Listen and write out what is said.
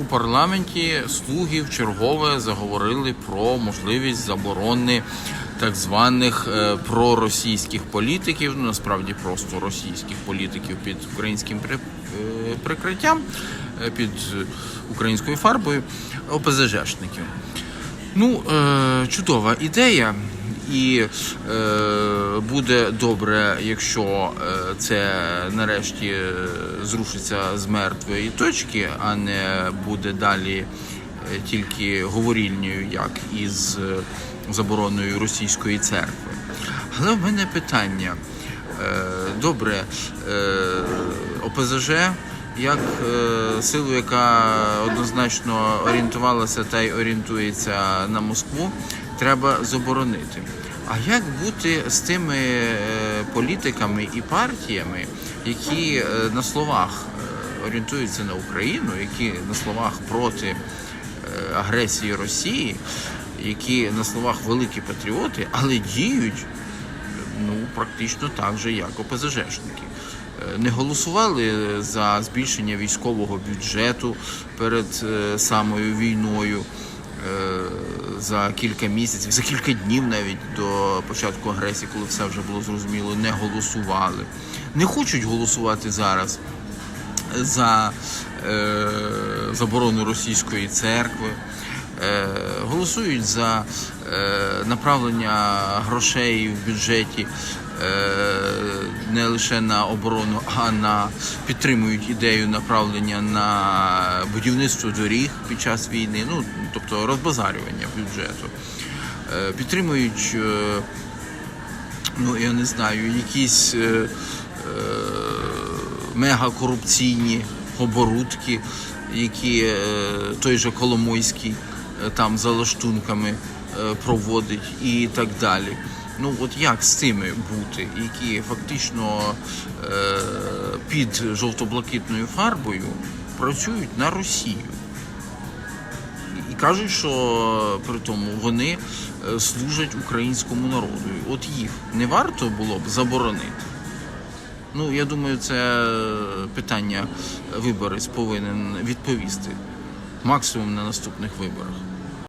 у парламенті слуги в чергове заговорили про можливість заборони так званих е, проросійських політиків, ну насправді просто російських політиків під українським е, прикриттям, е, під українською фарбою, ОПЗЖшників. Ну, чудова ідея, і е, буде добре, якщо е, це нарешті е, зрушиться з мертвої точки, а не буде далі е, тільки говорільнею, як із забороною російської церкви. Але в мене питання. Добре, ОПЗЖ як е, силу, яка однозначно орієнтувалася та й орієнтується на Москву, треба заборонити. А як бути з тими е, політиками і партіями, які е, на словах е, орієнтуються на Україну, які на словах проти агресії Росії, які на словах великі патріоти, але діють ну практично так же, як ОПЗЖшники. Не голосували за збільшення військового бюджету перед самою війною за кілька місяців, за кілька днів навіть до початку агресії, коли все вже було зрозуміло, не голосували. Не хочуть голосувати зараз за е, заборону російської церкви, е, голосують за е, направлення грошей в бюджеті е, не лише на оборону, а на підтримують ідею направлення на будівництво доріг під час війни, ну тобто розбазарювання бюджету. Е, підтримують е, ну я не знаю, якісь е, е, мегакорупційні оборудки, які е, той же Коломойський е, там за лаштунками е, проводить і так далі. Ну от як з цими бути, які фактично е, під жовто-блакитною фарбою працюють на Росію? І кажуть, що при тому вони е, служать українському народу. От їх не варто було б заборонити. Ну, я думаю, це питання виборець повинен відповісти максимум на наступних виборах.